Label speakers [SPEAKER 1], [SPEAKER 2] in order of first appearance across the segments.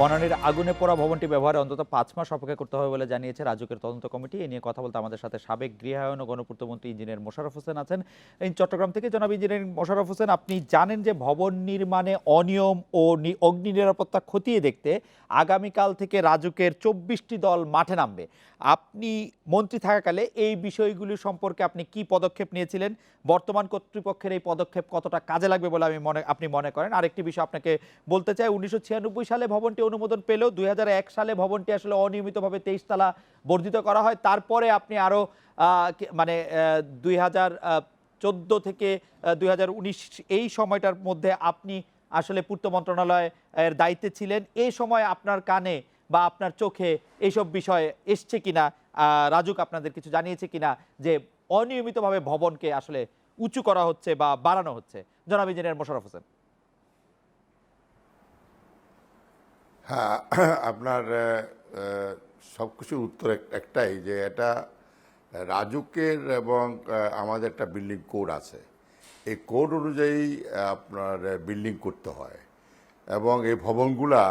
[SPEAKER 1] বনানীর আগুনে পোড়া ভবনটি ব্যবহারে অন্তত পাঁচ মাস অপেক্ষা করতে হবে বলে জানিয়েছে রাজুকের তদন্ত কমিটি। এ নিয়ে কথা বলতে আমাদের সাথে সাবেক গৃহায়ন ও গণপূর্তমন্ত্রী ইঞ্জিনিয়ার মোশাররফ হোসেন আছেন। এই চট্টগ্রাম থেকে জনাব ইঞ্জিনিয়ার মোশাররফ হোসেন, আপনি জানেন যে ভবন নির্মাণে অনিয়ম ও অগ্নি নিরাপত্তা খতিয়ে দেখতে আগামীকাল থেকে রাজুকের চব্বিশটি দল মাঠে নামবে। আপনি মন্ত্রী থাকাকালে এই বিষয়গুলি সম্পর্কে আপনি কি পদক্ষেপ নিয়েছিলেন? বর্তমান কর্তৃপক্ষের এই পদক্ষেপ কতটা কাজে লাগবে বলে আমি মনে আপনি মনে করেন? আরেকটি বিষয় আপনাকে বলতে চাই, উনিশশো ছিয়ানব্বই সালে ভবনটি অনুমোদন পেলেও দুই সালে ভবনটি আসলে অনিয়মিতভাবে তেইশ তালা বর্ধিত করা হয়। তারপরে আপনি আরও মানে দুই হাজার চোদ্দ থেকে দুই হাজার উনিশ এই সময়টার মধ্যে আপনি আসলে পূর্ত মন্ত্রণালয় এর দায়িত্বে ছিলেন। এই সময় আপনার কানে বা আপনার চোখে এইসব বিষয়ে এসছে কিনা রাজুক আপনাদের কিছু জানিয়েছে কিনা যে অনিয়মিতভাবে ভবনকে আসলে উঁচু করা হচ্ছে বা বাড়ানো হচ্ছে। জনাব ইঞ্জিনিয়ার মোশাররফ হোসেন।
[SPEAKER 2] হ্যাঁ আপনার সব কিছুর উত্তর একটাই যে এটা রাজুকের এবং আমাদের একটা বিল্ডিং কোড আছে। এই কোড অনুযায়ী আপনার বিল্ডিং করতে হয়। এবং এই ভবনগুলা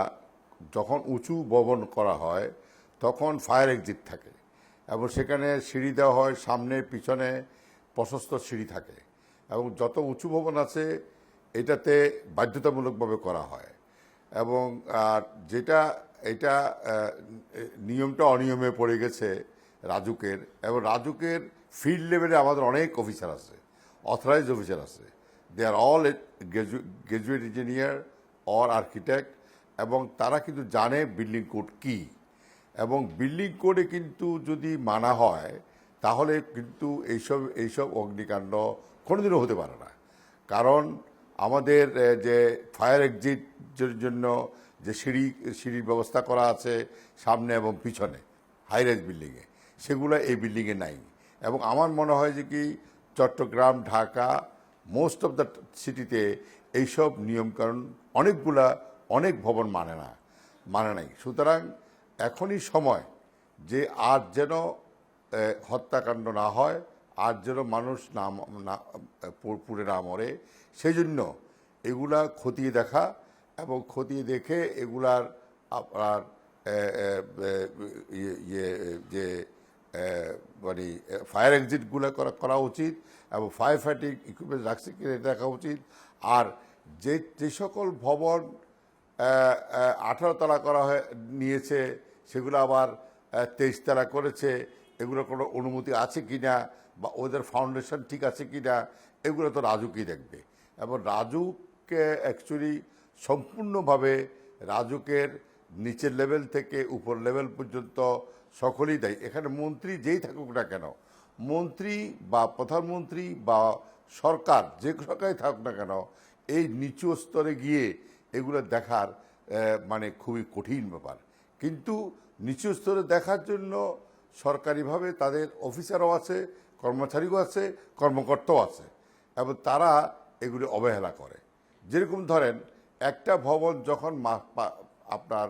[SPEAKER 2] যখন উঁচু ভবন করা হয়, তখন ফায়ার এক্সিট থাকে। এবং সেখানে সিঁড়ি দেওয়া হয়, সামনে, পিছনে প্রশস্ত সিঁড়ি থাকে। এবং যত উঁচু ভবন আছে, এটাতে বাধ্যতামূলকভাবে করা হয়। এবং যেটা, এটা নিয়মটা অনিয়মে পড়ে গেছে রাজুকের, এবং রাজুকের ফিল্ড লেভেলে আমাদের অনেক অফিসার আছে অথরাইজ অফিসার আছে। They are all graduate engineer or architect এবং তারা কিন্তু জানে বিল্ডিং কোড কী। এবং বিল্ডিং কোডে কিন্তু যদি মানা হয়, তাহলে কিন্তু এইসব এইসব অগ্নিকাণ্ড কোনোদিনও হতে পারে না। কারণ আমাদের যে ফায়ার এক্সিটের জন্য যে সিঁড়ি, সিঁড়ির ব্যবস্থা করা আছে সামনে এবং পিছনে হাইরাইজ বিল্ডিংয়ে সেগুলো এই বিল্ডিংয়ে নাই। এবং আমার মনে হয় যে কি, Chattogram, Dhaka most of the সিটিতে এইসব নিয়মকানুন অনেকগুলা অনেক ভবন মানে না মানে নাই। সুতরাং এখনই সময় যে আর যেন হত্যাকাণ্ড না হয় আর যেন মানুষ না, পুড়ে না মরে সেই জন্য এগুলা খতিয়ে দেখা এবং খতিয়ে দেখে এগুলার আপনার ইয়ে ইয়ে, যে মানে ফায়ার এক্সিটগুলো করা করা উচিত এবং ফায়ার ফাইটিং ইকুইপমেন্ট রাখছে কিনা দেখা উচিত। আর যে যে সকল ভবন আঠারো তলা করা হয়ে নিয়েছে সেগুলো আবার তেইশ তলা করেছে। এগুলো কোনো অনুমতি আছে কি না বা ওদের ফাউন্ডেশন ঠিক আছে কি না এগুলো তো রাজুকই দেখবে। এবং রাজুকে অ্যাকচুয়ালি সম্পূর্ণভাবে রাজুকের নিচের লেভেল থেকে উপর লেভেল পর্যন্ত সকলেই দেয়। এখানে মন্ত্রী যেই থাকুক না কেন, মন্ত্রী বা প্রধানমন্ত্রী বা সরকার যে সরকারই থাকুক না কেন, এই নিচু স্তরে গিয়ে এগুলো দেখার মানে খুবই কঠিন ব্যাপার। কিন্তু নিচু স্তরে দেখার জন্য সরকারিভাবে তাদের অফিসারও আছে, কর্মচারীও আছে, কর্মকর্তাও আছে। এবং তারা এগুলি অবহেলা করে। যেরকম ধরেন, একটা ভবন যখন আপনার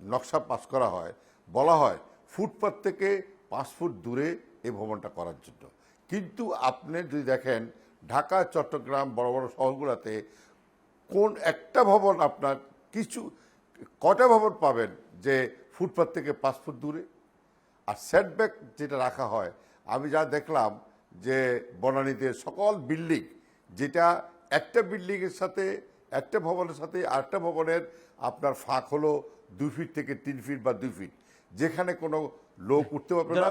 [SPEAKER 2] নকশা পাস করা হয়, বলা হয় ফুটপাথ থেকে পাঁচ ফুট দূরে এই ভবনটা করার জন্য। কিন্তু আপনি যদি দেখেন, ঢাকা, চট্টগ্রাম বড় বড় শহরগুলোতে কোন একটা ভবন আপনার কিছু কটা ভবন পাবেন যে ফুটপাথ থেকে পাঁচ ফুট দূরে? আর সেটব্যাক যেটা রাখা হয়, আমি যা দেখলাম যে বনানীতে সকল বিল্ডিং যেটা একটা বিল্ডিংয়ের সাথে একটা ভবনের সাথে আরেকটা ভবনের আপনার ফাঁক হলো দুই ফিট থেকে তিন ফিট বা দুই ফিট যেখানে কোনো লোক উঠতে পারবে না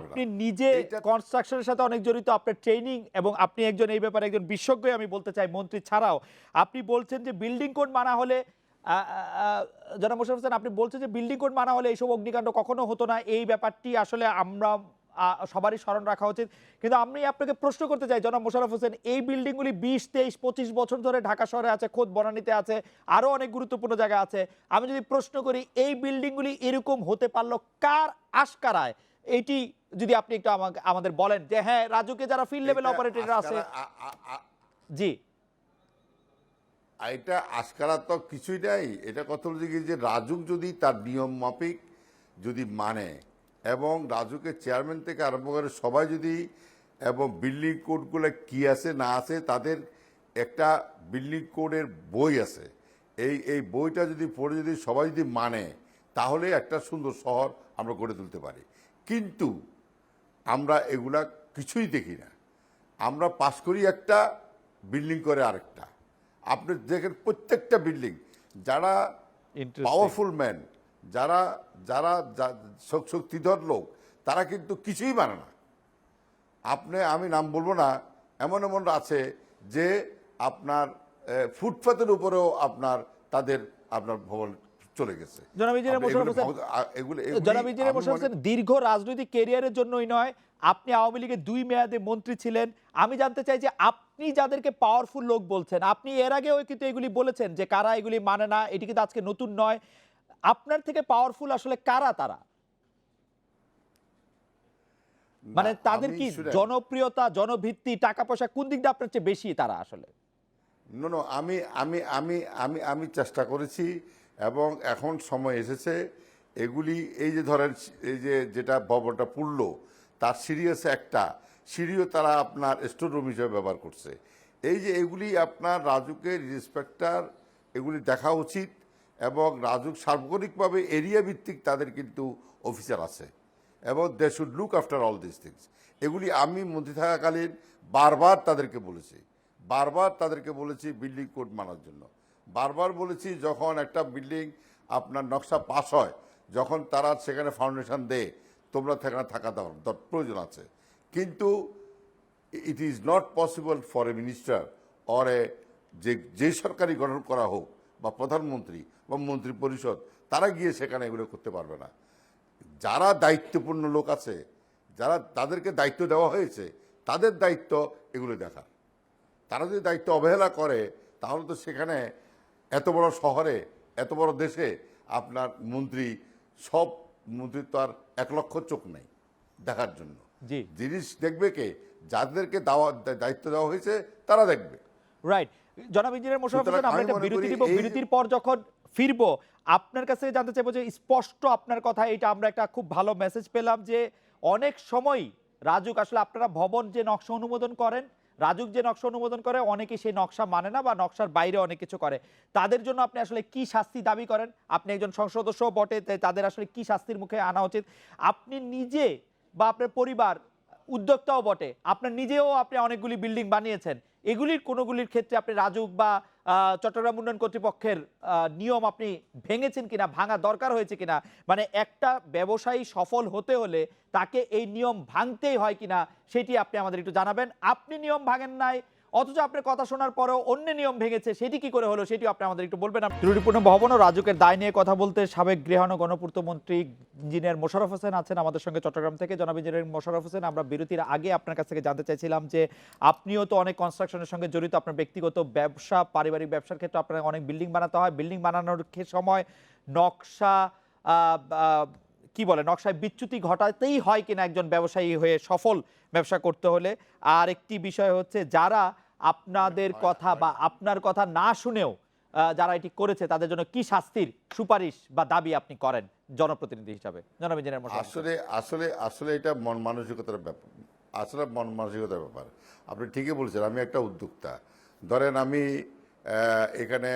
[SPEAKER 1] আপনি নিজে কনস্ট্রাকশনের সাথে অনেক জড়িত আপনার ট্রেনিং এবং আপনি একজন এই ব্যাপারে একজন বিশেষজ্ঞ আমি বলতে চাই মন্ত্রী ছাড়াও। আপনি বলছেন যে বিল্ডিং কোড মানা হলে জনাব মোশাররফ হোসেন আপনি বলছেন যে বিল্ডিং কোড মানা হলে এইসব অগ্নিকাণ্ড কখনো হতো না। এই ব্যাপারটি আসলে আমরা সবারই স্মরণ রাখা উচিত। কিন্তু আমি আপনাকে প্রশ্ন করতে চাই জনাব মোশাররফ হোসেন এই বিল্ডিংগুলি বিশ তেইশ পঁচিশ বছর ধরে ঢাকা শহরে আছে খোদ বনানীতে আছে আরও অনেক গুরুত্বপূর্ণ জায়গা আছে। আমি যদি প্রশ্ন করি এই বিল্ডিংগুলি এরকম হতে পারল কার আশকারায়? এইটি যদি আপনি একটু আমাকে আমাদের বলেন যে হ্যাঁ রাজুকে যারা ফিল্ড লেভেল অপারেটর আছে জি।
[SPEAKER 2] এটা আজকারা তো কিছুই নাই। এটা কথা গিয়ে যে রাজুক যদি তার নিয়ম মাফিক যদি মানে এবং রাজুকের চেয়ারম্যান থেকে আরম্ভ করে সবাই যদি এবং বিল্ডিং কোডগুলো কি আছে না আছে তাদের একটা বিল্ডিং কোডের বই আছে। এই এই বইটা যদি পড়ে যদি সবাই যদি মানে তাহলে একটা সুন্দর শহর আমরা গড়ে তুলতে পারি। কিন্তু আমরা এগুলা কিছুই দেখি না। আমরা পাশ করি একটা বিল্ডিং করে আরেকটা। আপনি দেখেন প্রত্যেকটা বিল্ডিং যারা. পাওয়ারফুল ম্যান যারা যারা শক্তিধর লোক তারা কিন্তু কিছুই মানে না। আপনি আমি নাম বলব না এমন এমন আছে যে আপনার আহ, ফুটপাতের উপরেও আপনার তাদের আপনার ভবন চলে গেছে।
[SPEAKER 1] দীর্ঘ রাজনৈতিক কেরিয়ারের জন্যই নয় আপনি আওয়ামী লীগের দুই মেয়াদে মন্ত্রী ছিলেন। আমি জানতে চাই যে আপনি যাদেরকে পাওয়ারফুল লোক বলছেন আপনি এর আগেও কিন্তু এগুলি বলেছেন যে কারা এগুলি মানে না এটি কিন্তু আজকে নতুন নয়। আপনার থেকে পাওয়ারফুল আসলে কারা তারা? মানে তাদের কি জনপ্রিয়তা জনভিত্তি টাকা পয়সা কোন দিকটা আপনার চেয়ে বেশি তারা আসলে?
[SPEAKER 2] নো আমি আমি আমি আমি আমি চেষ্টা করেছি এবং এখন সময় এসেছে এগুলি এই যে ধরেন এই যে যেটা ভবনটা পুড়ল তার সিরিয়াস একটা সিঁড়িও তারা আপনার স্টোর রুম হিসেবে ব্যবহার করছে। এই যে এগুলি আপনার রাজুকের ইন্সপেক্টর এগুলি দেখা উচিত। এবং রাজুক সার্বজনিকভাবে এরিয়া ভিত্তিক তাদের কিন্তু অফিসার আছে। এবং they should look after all this things এগুলি আমি মন্ত্রী থাকাকালীন বারবার তাদেরকে বলেছি। বারবার তাদেরকে বলেছি বিল্ডিং কোড মানার জন্য। বারবার বলেছি যখন একটা বিল্ডিং আপনার নকশা পাস হয়, যখন তারা সেখানে ফাউন্ডেশন দেয়, তোমরা সেখানে থাকা দেওয়ার প্রয়োজন আছে। কিন্তু it is not possible for a minister or a যে যে সরকারি গঠন করা হোক বা প্রধানমন্ত্রী বা মন্ত্রী পরিষদ তারা গিয়ে সেখানে এগুলো করতে পারবে না। যারা দায়িত্বপূর্ণ লোক আছে যারা তাদেরকে দায়িত্ব দেওয়া হয়েছে তাদের দায়িত্ব এগুলো দেখার তারা যদি দায়িত্ব অবহেলা করে তাহলে তো সেখানে এত বড় শহরে এত বড় দেশে আপনার মন্ত্রী সব মন্ত্রী তো আর এক লক্ষ চোখ নেই দেখার জন্য। জিনিস দেখবে কে? যাদেরকে দেওয়া দায়িত্ব দেওয়া হয়েছে তারা দেখবে।
[SPEAKER 1] রাইট জনাব ইঞ্জিনিয়ার মোশাররফ হোসেন আমরা একটা বিরতি
[SPEAKER 2] এই-
[SPEAKER 1] বিরতির পর যখন ফিরবো আপনার কাছে জানতে চাইব যে স্পষ্ট আপনার কথা এটা আমরা একটা খুব ভালো মেসেজ পেলাম যে অনেক সময় রাজুক আসলে আপনারা ভবন যে নকশা অনুমোদন করেন রাজুক যে নকশা অনুমোদন করে অনেকে সেই নকশা মানে না বা নকশার বাইরে অনেক কিছু করে। তাদের জন্য আপনি আসলে কি শাস্তি দাবি করেন? আপনি একজন সংসদ সদস্য বটে তাদের আসলে কি শাস্তির মুখে আনা উচিত? আপনি নিজে বা আপনার পরিবার উদ্যোক্তাও বটে। আপনার নিজেও আপনি অনেকগুলি বিল্ডিং বানিয়েছেন। এগুলির কোনোগুলির ক্ষেত্রে আপনি রাজুক বা চট্টগ্রাম উন্নয়ন কর্তৃপক্ষের নিয়ম আপনি ভেঙেছেন কিনা, ভাঙা দরকার হয়েছে কিনা মানে একটা ব্যবসায়ী সফল হতে হলে তাকে এই নিয়ম ভাঙতেই হয় কিনা, সেটি আপনি আমাদের একটু জানাবেন। আপনি নিয়ম ভাঙেন নাই অথচ আপনার কথা শোনার পরেও অন্য নিয়ম ভেঙেছে, সেটি কি করে হলো সেটি আপনি আমাদের একটু বলবেন। ত্রুটিপূর্ণ ভবন ও রাজুকের দায় নিয়ে কথা বলতে সাবেক গৃহায়ণ ও গণপূর্ত মন্ত্রী ইঞ্জিনিয়ার মোশারফ হোসেন আছেন আমাদের সঙ্গে চট্টগ্রাম থেকে। জনাব ইঞ্জিনিয়ার মোশাররফ হোসেন, আমরা বিরতির আগে আপনার কাছ থেকে জানতে চাইছিলাম যে আপনিও তো অনেক কনস্ট্রাকশনের সঙ্গে জড়িত, আপনার ব্যক্তিগত ব্যবসা, পারিবারিক ব্যবসার ক্ষেত্রে আপনার অনেক বিল্ডিং বানাতে হয়। বিল্ডিং বানানোর সময় নকশা কি বলে, নকশায় বিচ্যুতি ঘটাতেই হয় কিনা একজন ব্যবসায়ী হয়ে সফল ব্যবসা করতে হলে। আর একটি বিষয় হচ্ছে যারা আপনাদের কথা বা আপনার কথা না শুনেও যারা এটি করেছে তাদের জন্য কি শাস্তির সুপারিশ বা দাবি আপনি করেন জনপ্রতিনিধি হিসাবে? জনাব ইঞ্জিনিয়ার
[SPEAKER 2] আসলে আসলে আসলে এটা মন মানসিকতার ব্যাপার আসলে মন মানসিকতার ব্যাপার। আপনি ঠিকই বলছেন আমি একটা উদ্যোক্তা। ধরেন আমি এখানে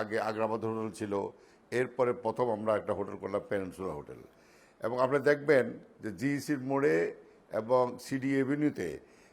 [SPEAKER 2] আগে আগ্রাবাদ হোটেল ছিল এরপরে প্রথম আমরা একটা হোটেল করলাম পেনিনসুলা হোটেল। এবং আপনি দেখবেন যে জিইসির মোড়ে এবং সিডি এভিনিউতে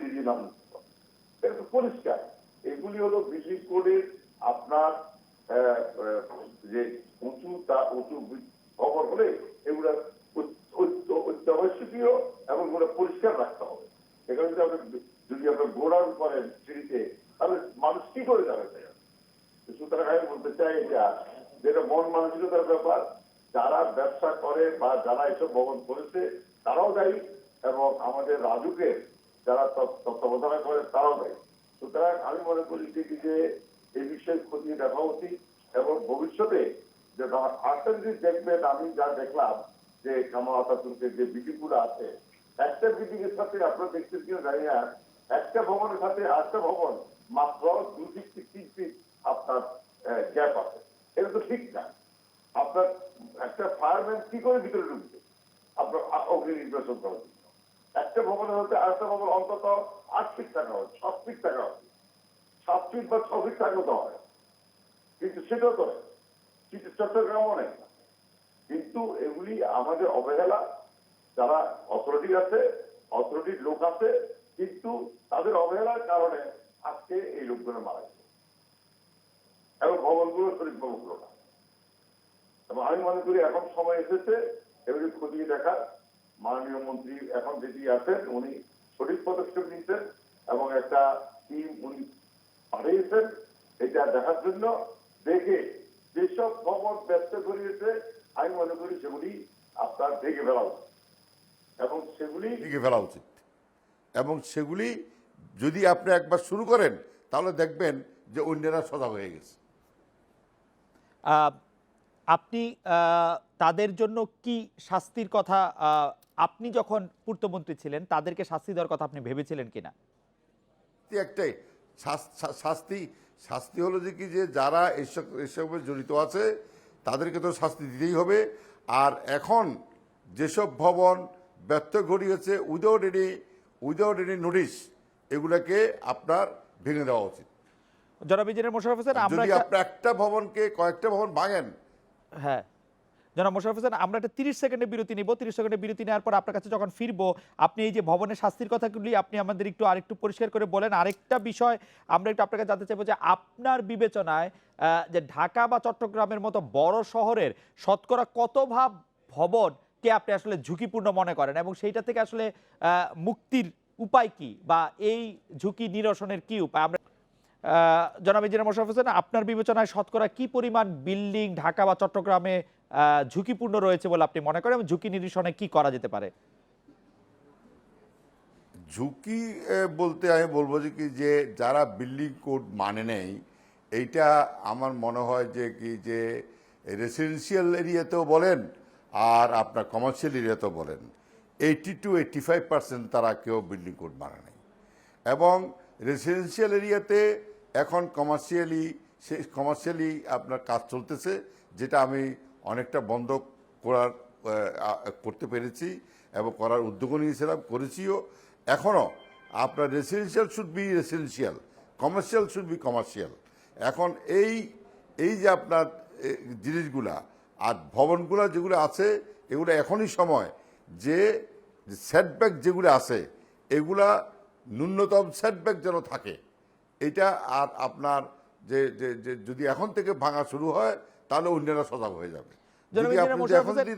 [SPEAKER 3] দিয়ে নামতে এটা পরিষ্কার। এগুলি হলো বিল্ডিং কোডের আপনার যে উঁচু, তা উঁচু খবর হলে এগুলো অত- অত- অত্যাবশ্যকীয় এবং এগুলো পরিষ্কার রাখতে হবে। এখানে যদি আপনি যদি আপনি গোড়ার করেন সিঁড়িতে, তাহলে মানুষ কি করে যাবে? সুতরাং আমি বলতে চাই এটা, যেটা মন মানসিকতার ব্যাপার, যারা ব্যবসা করে বা যারা এসব ভবন করেছে, তারাও দায়ী এবং আমাদের রাজুকের যারা তত্ত্ব- তত্ত্বাবধান করে তারাও দায়ী। সুতরাং আমি মনে করি কি যে, এই বিষয়ে খতিয়ে দেখা উচিত এবং ভবিষ্যতে যে জিনিস দেখবেন, আমি যা দেখলাম যে কামাল আতাতুর্কের যে বিল্ডিংগুলো আছে, একটা বিল্ডিং এর সাথে আপনারা দেখছেন কিনা জানি না, একটা ভবনের সাথে আরেকটা ভবন মাত্র দু ফিট তিন ফিট আপনার গ্যাপ আছে। এটা তো ঠিক না। আপনার একটা ফায়ারম্যান কি করে ভিতরে ঢুকবে? আপনার অগ্নি নির্বাচন জন্য। একটা ভবনের হতে আরেকটা ভবন অন্তত আট ফিট টাকা হয় সাত ফিট টাকা হয়। সাত ফিট বা ছ ফিট টাকা তো হয়। কিন্তু সেটা তো। কিন্তু চট্টগ্রামও নেই। কিন্তু এগুলি আমাদের অবহেলা। যারা অথরিটি আছে, অথরিটির লোক আছে, কিন্তু তাদের অবহেলার কারণে আজকে এই লোকগুলো মারা গেছে। এবং ভবনগুলো শরীর হলো না। এবং আমি মনে করি এখন সময় এসেছে, এগুলি খতিয়ে দেখার। মাননীয় মন্ত্রী এখন যেটি আছেন উনি সঠিক পদক্ষেপ নিচ্ছেন এবং একটা টিম উনি পাঠিয়েছেন এটা দেখার জন্য দেখে যেসব খবর ব্যস্ত করিয়েছে আমি মনে করি সেগুলি আপনার দেখে ফেলা উচিত। এবং সেগুলি
[SPEAKER 2] লিখে ফেলা উচিত এবং সেগুলি যদি আপনি একবার শুরু করেন তাহলে দেখবেন যে অন্যরা সজাগ হয়ে গেছে
[SPEAKER 1] আহ, আপনি আহ, তাদের জন্য কি শাস্তির কথা আহ, আপনি যখন পূর্তমন্ত্রী ছিলেন তাদেরকে শাস্তি দেওয়ার কথা আপনি ভেবেছিলেন কিনা?
[SPEAKER 2] একটাই। শাস- শাস্তি শাস্তি হলো যে কি যে যারা এসব এসবে জড়িত আছে তাদেরকে তো শাস্তি দিতেই হবে। আর এখন যেসব ভবন ব্যর্থ ঘটিয়েছে without any without any notice এগুলোকে আপনার ভেঙে দেওয়া উচিত।
[SPEAKER 1] জনাব ইঞ্জিনিয়ার মোশাররফ হোসেন আমরা
[SPEAKER 2] আপনি একটা ভবনকে কয়েকটা ভবন ভাঙেন
[SPEAKER 1] হ্যাঁ। জনাব মোশাররফ হোসেন, আমরা একটা তিরিশ সেকেন্ডে বিরতি নিব। তিরিশ সেকেন্ডের বিরতি নেওয়ার পর আপনার কাছে যখন ফিরবো, আপনি এই যে ভবনের শাস্তির কথাগুলি আপনি আমাদের একটু আরেকটু পরিষ্কার করে বলেন। আরেকটা বিষয় আমরা একটু আপনাকে জানতে চাইব যে আপনার বিবেচনায় যে ঢাকা বা চট্টগ্রামের মতো বড় শহরের শতকরা কত ভাব ভবনকে আপনি আসলে ঝুঁকিপূর্ণ মনে করেন? এবং সেইটা থেকে আসলে মুক্তির উপায় কি? বা এই ঝুঁকি নিরসনের কি উপায়? আমরা জনাব ইঞ্জিনিয়ার মোশাররফ হোসেন, আপনার বিবেচনায় শতকরা কি পরিমাণ বিল্ডিং ঢাকা বা চট্টগ্রামে ঝুঁকিপূর্ণ রয়েছে বলে আপনি মনে করেন ঝুঁকি নিরসনে কি করা যেতে পারে?
[SPEAKER 2] ঝুঁকি বলতে আমি বলব যে কি, যে যারা বিল্ডিং কোড মানে নেই, এইটা আমার মনে হয় যে কি, যে রেসিডেন্সিয়াল এরিয়াতেও বলেন আর আপনার কমার্শিয়াল এরিয়াতেও বলেন eighty to eighty five percent তারা কেউ বিল্ডিং কোড মানে নেই। এবং রেসিডেন্সিয়াল এরিয়াতে এখন কমার্শিয়ালি সে কমার্শিয়ালি আপনার কাজ চলতেছে, যেটা আমি অনেকটা বন্ধ করার করতে পেরেছি এবং করার উদ্যোগও নিয়েছিলাম, করেছিও। এখনও আপনার residential should be residential commercial should be commercial এখন এই এই যে আপনার জিনিসগুলা আর ভবনগুলা যেগুলো আছে, এগুলো এখনই সময় যে সেটব্যাক যেগুলো আছে, এগুলা ন্যূনতম সেটব্যাক যেন থাকে। এটা আর আপনার যে, যদি এখন থেকে ভাঙা শুরু হয় তাহলে অন্যরা সজাগ হয়ে যাবে।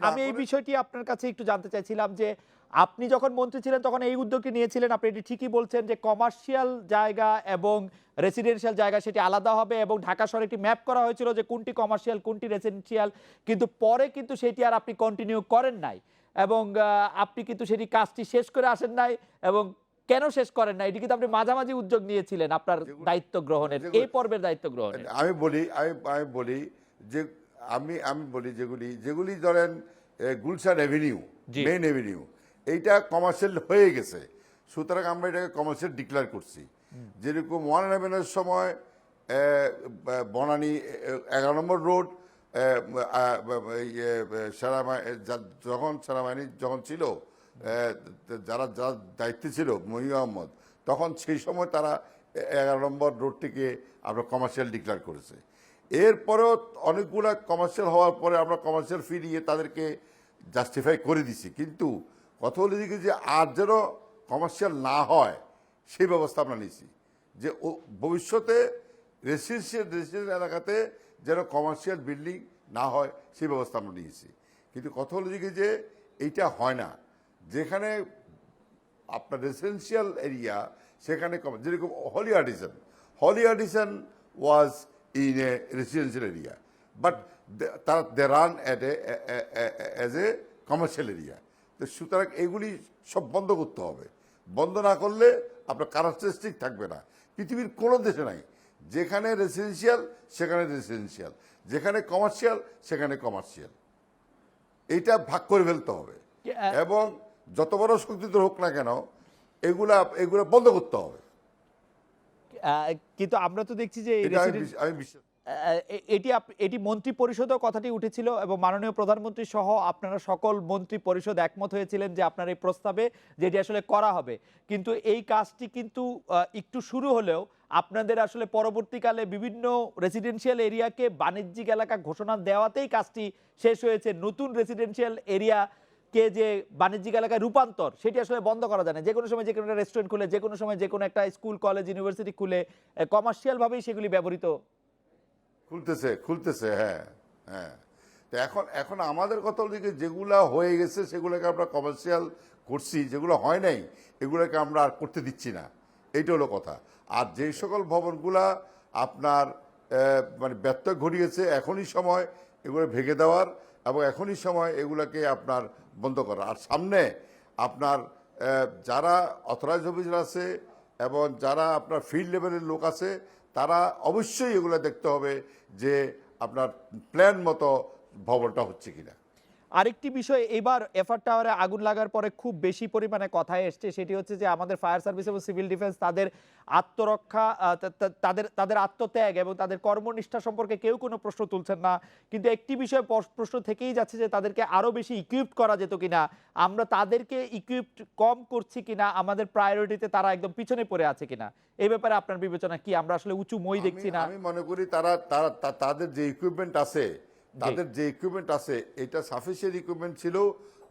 [SPEAKER 1] আমি এই বিষয়টি আপনার কাছে একটু জানতে চাইছিলাম যে আপনি যখন মন্ত্রী ছিলেন তখন এই উদ্যোগটি নিয়েছিলেন। আপনি এটি ঠিকই বলছেন যে কমার্শিয়াল জায়গা এবং রেসিডেন্সিয়াল জায়গা সেটি আলাদা হবে এবং ঢাকা শহরে একটি ম্যাপ করা হয়েছিল যে কোনটি কমার্শিয়াল কোনটি রেসিডেন্সিয়াল কিন্তু পরে কিন্তু সেটি আর আপনি কন্টিনিউ করেন নাই এবং আপনি কিন্তু সেটি কাজটি শেষ করে আসেন নাই এবং কেন শেষ করেন না এটি কিন্তু আপনি মাঝামাঝি উদ্যোগ নিয়েছিলেন আপনার দায়িত্ব গ্রহণের এই পর্বের দায়িত্ব গ্রহণের।
[SPEAKER 2] আমি বলি আমি বলি যে আমি আমি বলি যেগুলি যেগুলি ধরেন গুলশান এভিনিউ। মেইন এভিনিউ এইটা কমার্শিয়াল হয়ে গেছে। সুতরাং আমরা এটাকে কমার্শিয়াল ডিক্লেয়ার করছি। যেরকম ওয়ান ইলেভেনের সময় বনানী এগারো নম্বর রোড সেনাবাহিনী যখন সেনাবাহিনী যখন ছিল যারা যারা দায়িত্বে ছিল মহিউ আহমদ তখন সেই সময় তারা এগারো নম্বর রোডটিকে আমরা কমার্শিয়াল ডিক্লেয়ার করেছে। এরপরেও অনেকগুলা কমার্শিয়াল হওয়ার পরে আমরা কমার্শিয়াল ফি নিয়ে তাদেরকে জাস্টিফাই করে দিছি। কিন্তু কথা হলো দিকে যে আর যেন কমার্শিয়াল না হয়, সেই ব্যবস্থা আমরা নিয়েছি। যে ও- ভবিষ্যতে রেসিডেন্সিয়াল রেসিডেন্সিয়াল এলাকাতে যেন কমার্শিয়াল বিল্ডিং না হয়, সেই ব্যবস্থা আমরা নিয়েছি। কিন্তু কথা হলো যে এইটা হয় না। যেখানে আপনার রেসিডেন্সিয়াল এরিয়া সেখানে কম- যেরকম Holey Artisan Holey Artisan was in a residential area but তারা they run at a as a commercial area তো সুতরাং এগুলি সব বন্ধ করতে হবে। বন্ধ না করলে আপনার কারাস্টারিস্টিক থাকবে না। পৃথিবীর কোনো দেশে নাই। যেখানে রেসিডেন্সিয়াল সেখানে রেসিডেন্সিয়াল যেখানে কমার্শিয়াল সেখানে কমার্শিয়াল এইটা ভাগ করে ফেলতে হবে।
[SPEAKER 1] আহ,
[SPEAKER 2] এবং যত বড় শক্তিধর হোক না কেন এগুলা এগুলা বন্ধ করতে হবে।
[SPEAKER 1] কিন্তু আমরা তো দেখছি যে
[SPEAKER 2] এটি
[SPEAKER 1] এটি মন্ত্রী পরিষদও কথাটি উঠেছিল এবং মাননীয় প্রধানমন্ত্রী সহ আপনারা সকল মন্ত্রী পরিষদ একমত হয়েছিলেন যে আপনার এই প্রস্তাবে যেটি আসলে করা হবে। কিন্তু এই কাজটি কিন্তু একটু শুরু হলেও আপনাদের আসলে পরবর্তীকালে বিভিন্ন রেসিডেন্সিয়াল এরিয়াকে বাণিজ্যিক এলাকা ঘোষণা দেওয়াতেই কাজটি শেষ হয়েছে। নতুন রেসিডেন্সিয়াল এরিয়া কে যে বাণিজ্যিক এলাকায় রূপান্তর, সেটি আসলে বন্ধ করা যায় না। যে কোনো সময় যে কোনো একটা রেস্টুরেন্ট খুলে যে কোনো সময় যে কোনো একটা স্কুল কলেজ ইউনিভার্সিটি খুলে কমার্শিয়াল ভাবেই সেগুলি ব্যবহৃত।
[SPEAKER 2] খুলতেছে খুলতেছে হ্যাঁ হ্যাঁ। তো এখন এখন আমাদের কথা যে যেগুলা হয়ে গেছে, সেগুলোকে আমরা কমার্শিয়াল করছি, যেগুলো হয় নাই, এগুলোকে আমরা আর করতে দিচ্ছি না। এইটা হলো কথা। আর যে সকল ভবনগুলা আপনার মানে ব্যর্থ ঘটিয়েছে, এখনই সময় এগুলো ভেঙে দেওয়ার এবং এখনই সময় এগুলাকে আপনার বন্ধ করা। আর সামনে আপনার যারা অথরাইজ অফিসার আছে এবং যারা আপনার ফিল্ড লেভেলের লোক আছে, তারা অবশ্যই এগুলো দেখতে হবে যে আপনার প্ল্যান মতো ভবনটা হচ্ছে কিনা।
[SPEAKER 1] আরেকটি বিষয় এবার এফআর টাওয়ারে আগুন লাগার পরে খুব বেশি পরিমাণে কথায় এসছে সেটি হচ্ছে যে আমাদের ফায়ার সার্ভিস এবং সিভিল ডিফেন্স তাদের আত্মরক্ষা তাদের তাদের আত্মত্যাগ এবং তাদের কর্মনিষ্ঠা সম্পর্কে কেউ কোনো প্রশ্ন তুলছেন না। কিন্তু একটি বিষয় প্রশ্ন থেকেই যাচ্ছে যে তাদেরকে আরও বেশি ইকুইপড করা যেত কিনা আমরা তাদেরকে ইকুইপড কম করছি কিনা আমাদের প্রায়োরিটিতে তারা একদম পিছনে পড়ে আছে কিনা এই ব্যাপারে আপনার বিবেচনা কি? আমরা আসলে উঁচু মই দেখছি না।
[SPEAKER 2] আমি মনে করি তারা তারা তাদের যে ইকুইপমেন্ট আছে তাদের যে ইকুইপমেন্ট আছে, এটা সাফিসিয়েন্ট ইকুইপমেন্ট ছিল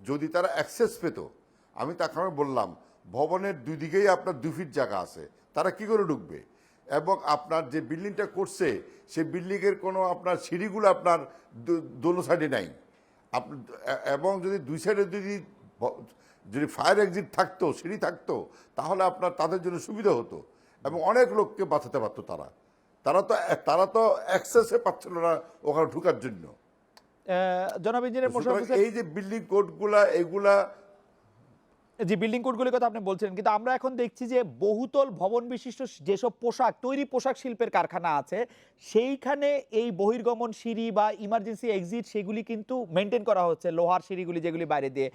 [SPEAKER 2] যদি তারা অ্যাক্সেস পেত। আমি তাকে আমি বললাম, ভবনের দুই দিকেই আপনার দু ফিট জায়গা আছে। তারা কি করে ঢুকবে? এবং আপনার যে বিল্ডিংটা করছে, সেই বিল্ডিংয়ের কোনো আপনার সিঁড়িগুলো আপনার দোনো সাইডে নাই। এবং যদি দুই সাইডে যদি যদি ফায়ার এক্সিট থাকতো, সিঁড়ি থাকতো, তাহলে আপনার তাদের জন্য সুবিধা হতো। এবং অনেক লোককে বাঁচাতে পারতো তারা। তারা তো তারা তো অ্যাক্সেসে পাচ্ছিল না ওখানে ঢুকার জন্য।
[SPEAKER 1] জনাব ইঞ্জিনিয়ার মোশাররফ হোসেন
[SPEAKER 2] এই যে বিল্ডিং কোডগুলা এগুলা
[SPEAKER 1] যে বিল্ডিং কোডগুলির কথা আপনি বলছেন কিন্তু আমরা এখন দেখছি যে বহুতল ভবন বিশিষ্ট যেসব পোশাক তৈরি পোশাক শিল্পের কারখানা আছে সেইখানে এই বহির্গমন সিঁড়ি বা ইমার্জেন্সি এক্সিট সেগুলি কিন্তু মেনটেন করা হচ্ছে লোহার সিঁড়িগুলি যেগুলি বাইরে দিয়ে।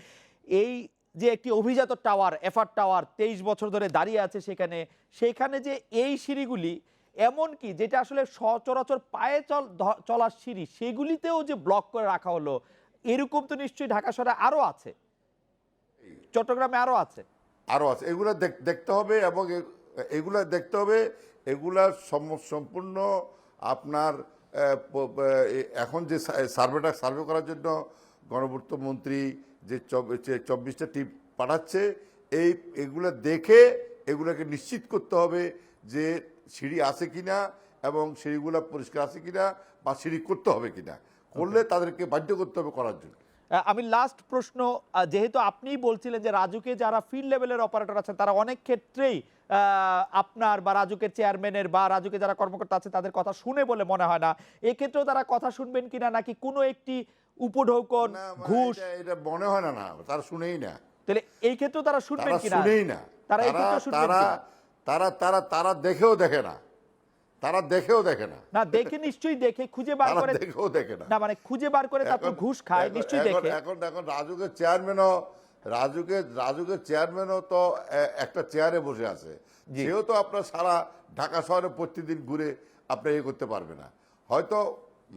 [SPEAKER 1] এই যে একটি অভিজাত টাওয়ার এফার টাওয়ার তেইশ বছর ধরে দাঁড়িয়ে আছে সেখানে সেখানে যে এই সিঁড়িগুলি এমন কি, যেটা আসলে সচরাচর পায়ে চল চলার সিঁড়ি, সেগুলিতেও যে ব্লক করে রাখা হলো, এরকম তো নিশ্চয়ই ঢাকা শহরে আরও আছে? চট্টগ্রামে আরও আছে?
[SPEAKER 2] আরও আছে। এগুলো দেখতে হবে এবং এগুলা দেখতে হবে। এগুলা সম- সম্পূর্ণ আপনার এখন যে সার্ভেটা, সার্ভে করার জন্য গণপূর্ত মন্ত্রী যে চব- চব্বিশটা টিম পাঠাচ্ছে, এই, এগুলো দেখে এগুলোকে নিশ্চিত করতে হবে যে সিঁড়ি আছে কিনা এবং সিঁড়িগুলো পরিষ্কার আছে কিনা বা সিঁড়ি করতে হবে কিনা? করলে তাদেরকে বাধ্য করতে হবে করার জন্য।
[SPEAKER 1] আমি লাস্ট প্রশ্ন যেহেতু আপনিই বলছিলেন যে রাজুকে যারা ফিল্ড লেভেলের অপারেটর আছেন তারা অনেক ক্ষেত্রেই আপনার বা রাজুকের চেয়ারম্যানের বা রাজুকে যারা কর্মকর্তা আছে তাদের কথা শুনে বলে মনে হয় না। এক্ষেত্রেও তারা কথা শুনবেন কিনা নাকি কোনো একটি উপঢৌকন
[SPEAKER 2] মানে
[SPEAKER 1] ঘুষ?
[SPEAKER 2] এটা- মনে হয় না না তারা শুনেই না।
[SPEAKER 1] তাহলে এই ক্ষেত্রেও তারা শুনবেন
[SPEAKER 2] তারা
[SPEAKER 1] কিনা?
[SPEAKER 2] শুনেই না।
[SPEAKER 1] তারা এই
[SPEAKER 2] তারা
[SPEAKER 1] ক্ষেত্রেও শুনবেন
[SPEAKER 2] তারা তারা তারা দেখেও দেখে না। তারা দেখেও দেখে না।
[SPEAKER 1] না দেখে নিশ্চয়ই দেখে খুঁজে বার করে।
[SPEAKER 2] দেখেও দেখে না।
[SPEAKER 1] না মানে খুঁজে বার করে তারপর ঘুষ খায় নিশ্চয়ই দেখে।
[SPEAKER 2] এখন এখন রাজুকের চেয়ারম্যানও রাজুকে রাজুকের চেয়ারম্যানও তো একটা চেয়ারে বসে আছে। সেও তো আপনার সারা ঢাকা শহরে প্রতিদিন ঘুরে আপনি ইয়ে করতে পারবে না। হয়তো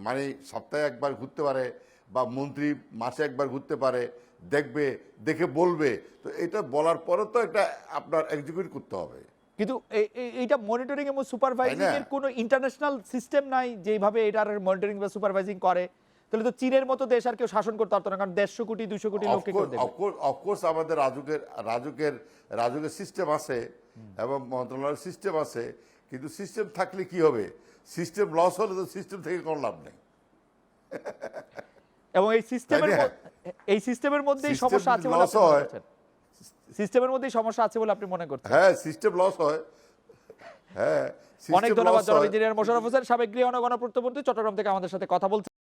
[SPEAKER 2] মানে সপ্তাহে একবার ঘুরতে পারে বা মন্ত্রী মাসে একবার ঘুরতে পারে দেখবে দেখে বলবে। তো এটা বলার পরে তো একটা আপনার এক্সিকিউট করতে হবে।
[SPEAKER 1] কিন্তু এই- এই- এইটা মনিটরিং এবং সুপারভাইজিং এর? কোনো ইন্টারন্যাশনাল সিস্টেম নাই যেভাবে এটার মনিটরিং বা সুপারভাইজিং করে। তাহলে তো চীনের মতো দেশ আর কেউ শাসন করতে পারতো না কারণ দেড়শো কোটি দুশো কোটি লোককে
[SPEAKER 2] অফকোর্স আমাদের রাজুকের রাজুকের রাজুকের সিস্টেম আছে এবং মন্ত্রণালয়ের সিস্টেম আছে কিন্তু সিস্টেম থাকলে কি হবে? সিস্টেম লস হলে তো সিস্টেম থেকে কোনো লাভ নেই।
[SPEAKER 1] এবং এই সিস্টেমের এই সিস্টেমের মধ্যেই সমস্যা আছে মনে
[SPEAKER 2] হয়-
[SPEAKER 1] সিস্টেমের মধ্যেই সমস্যা আছে বলে আপনি মনে করছেন?
[SPEAKER 2] হ্যাঁ সিস্টেম লস হয়। হ্যাঁ
[SPEAKER 1] অনেক ধন্যবাদ জনাব। ইঞ্জিনিয়ার মোশাররফ হোসেন সাবেক গৃহ গণপূর্ত মন্ত্রী চট্টগ্রাম থেকে আমাদের সাথে কথা বলছেন।